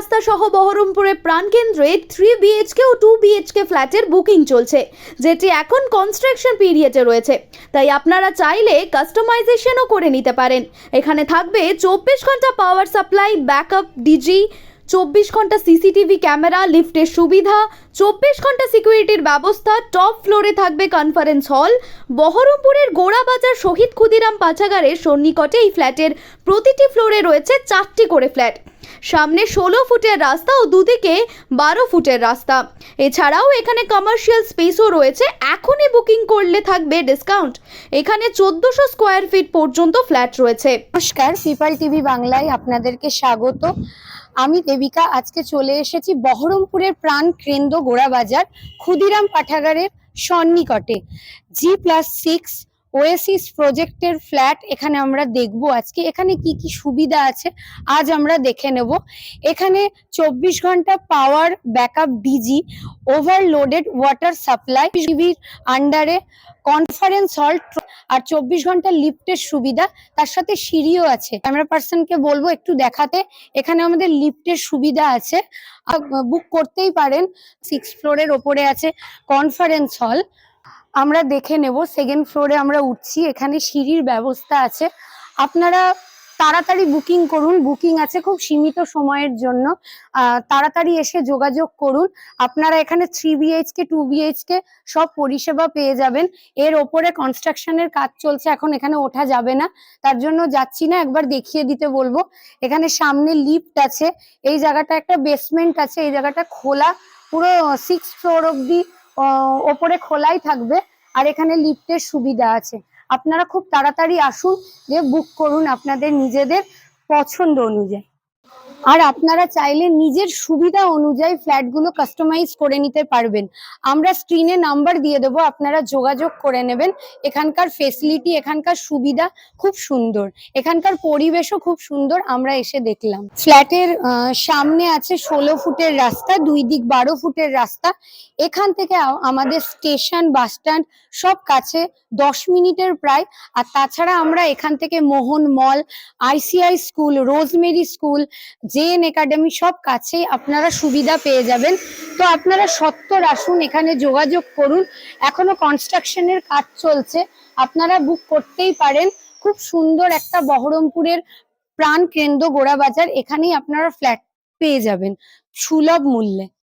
রাস্তা সহ বহরমপুরের প্রাণকেন্দ্রে থ্রি বিএইচকে ও টু বিএইচকে ফ্ল্যাটের বুকিং চলছে, যেটি এখন কনস্ট্রাকশন পিরিয়ডে রয়েছে। তাই আপনারা চাইলে কাস্টমাইজেশনও করে নিতে পারেন। এখানে থাকবে চব্বিশ ঘণ্টা পাওয়ার সাপ্লাই ব্যাকআপ ডিজি চব্বিশ ঘণ্টা সিসিটিভি ক্যামেরা লিফটের সুবিধা, চব্বিশ ঘণ্টা সিকিউরিটির ব্যবস্থা টপ ফ্লোরে থাকবে কনফারেন্স হল বহরমপুরের গোড়াবাজার শহীদ ক্ষুদিরাম পাঠাগারের সন্নিকটে এই ফ্ল্যাটের প্রতিটি ফ্লোরে রয়েছে চারটি করে ফ্ল্যাট সামনে ষোলো ফুটের রাস্তা ও দুদিকে বারো ফুটের রাস্তা। এছাড়াও এখানে কমার্শিয়াল স্পেসও রয়েছে। এখনই বুকিং করলে থাকবে ডিসকাউন্ট এখানে চোদ্দোশো স্কোয়ার ফিট পর্যন্ত ফ্ল্যাট রয়েছে। নমস্কার পিপাল টিভি বাংলায় আপনাদেরকে স্বাগত। আমি দেবিকা, আজকে চলে এসেছি বহরমপুরের প্রাণ কেন্দ্র গোড়াবাজার, ক্ষুদিরাম পাঠাগারের সন্নিকটে। জি প্লাস সিক্স ওএসিস প্রজেক্টের ফ্ল্যাট এখানে আমরা দেখব আজকে। এখানে কি কি সুবিধা আছে, আজ আমরা দেখে নেব। এখানে চব্বিশ ঘণ্টা power backup DG overloaded water supply টিভির আন্ডারে কনফারেন্স হল আর চব্বিশ ঘণ্টা লিফটের সুবিধা, তার সাথে সিঁড়িও আছে। ক্যামেরা পার্সনকে বলব একটু দেখাতে, এখানে আমাদের লিফটের সুবিধা আছে। বুক করতেই পারেন। সিক্স ফ্লোরের ওপরে আছে কনফারেন্স হল আমরা দেখে নেব। সেকেন্ড ফ্লোরে আমরা উঠছি, এখানে সিঁড়ির ব্যবস্থা আছে। আপনারা তাড়াতাড়ি বুকিং করুন। বুকিং আছে খুব সীমিত সময়ের জন্য। তাড়াতাড়ি এসে যোগাযোগ করুন। আপনারা এখানে থ্রি বিএইচকে টু বিএইচকে সব পরিষেবা পেয়ে যাবেন। এর ওপরে কনস্ট্রাকশনের কাজ চলছে, এখন এখানে ওঠা যাবে না। তার জন্য যাচ্ছি না, একবার দেখিয়ে দিতে বলব। এখানে সামনে লিফট আছে। এই জায়গাটা একটা বেসমেন্ট আছে, এই জায়গাটা খোলা। পুরো সিক্স ফ্লোর অব্দি ওপরে খোলাই থাকবে আর এখানে লিফটের সুবিধা আছে। আপনারা খুব তাড়াতাড়ি আসুন যে বুক করুন আপনাদের নিজেদের পছন্দ অনুযায়ী। আর আপনারা চাইলে নিজের সুবিধা অনুযায়ী ফ্ল্যাটগুলো কাস্টমাইজ করে নিতে পারবেন। আমরা স্ক্রিনে নাম্বার দিয়ে দেবো, আপনারা যোগাযোগ করে নেবেন। এখানকার ফেসিলিটি এখানকার সুবিধা খুব সুন্দর। এখানকার পরিবেশও খুব সুন্দর, আমরা এসে দেখলাম। ফ্ল্যাটের সামনে আছে ষোলো ফুটের রাস্তা, দুই দিক বারো ফুটের রাস্তা। এখান থেকে আমাদের স্টেশন, বাস স্ট্যান্ড সব কাছে দশ মিনিটের প্রায়। আর তাছাড়া আমরা এখান থেকে Mohan mall, ICI school, Rosemary school JN academy সব কাছেই আপনারা সুবিধা পেয়ে যাবেন। তো আপনারা সত্তর আসুন, এখানে যোগাযোগ করুন। এখনও কনস্ট্রাকশনের কাজ চলছে। আপনারা বুক করতেই পারেন। খুব সুন্দর একটা বহরমপুরের প্রাণ কেন্দ্র গোড়াবাজার। এখানেই আপনারা ফ্ল্যাট পেয়ে যাবেন। সুলভ মূল্যে।